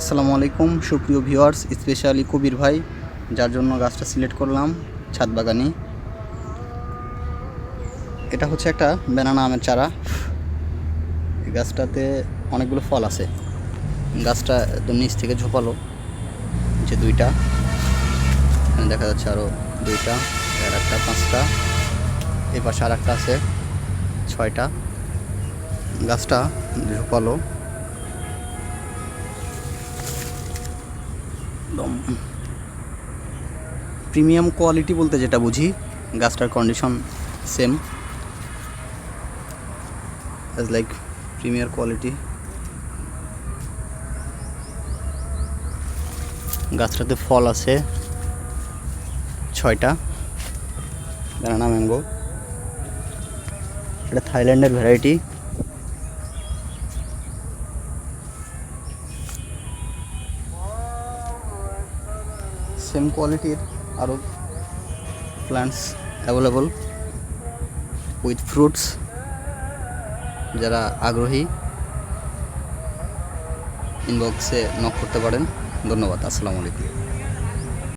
আসসালামু আলাইকুম, সুপ্রিয় ভিউয়ার্স, স্পেশালি কবির ভাই, যার জন্য গাছটা সিলেক্ট করলাম ছাদ বাগানি। এটা হচ্ছে একটা ব্যানানা আমের চারা। এই গাছটাতে অনেকগুলো ফল আছে। গাছটা একদম নিচ থেকে ঝোপালো যে দুইটা। এখানে দেখা যাচ্ছে আরও দুইটা, আর একটা পাঁচটা। এই পাশে আর একটা আছে, ছয়টা। গাছটা ঝোপালো। একদম। প্রিমিয়াম কোয়ালিটি বলতে যেটা বুঝি, গাছটার condition same as like premier quality গাছটাতে ফল আছে ছয়টা ব্যানানা ম্যাঙ্গো এটা থাইল্যান্ডের ভ্যারাইটি সেম কোয়ালিটির আরও প্ল্যান্টস অ্যাভেলেবল উইথ ফ্রুটস যারা আগ্রহী ইনবক্সে নক করতে পারেন। ধন্যবাদ, আসসালামু আলাইকুম।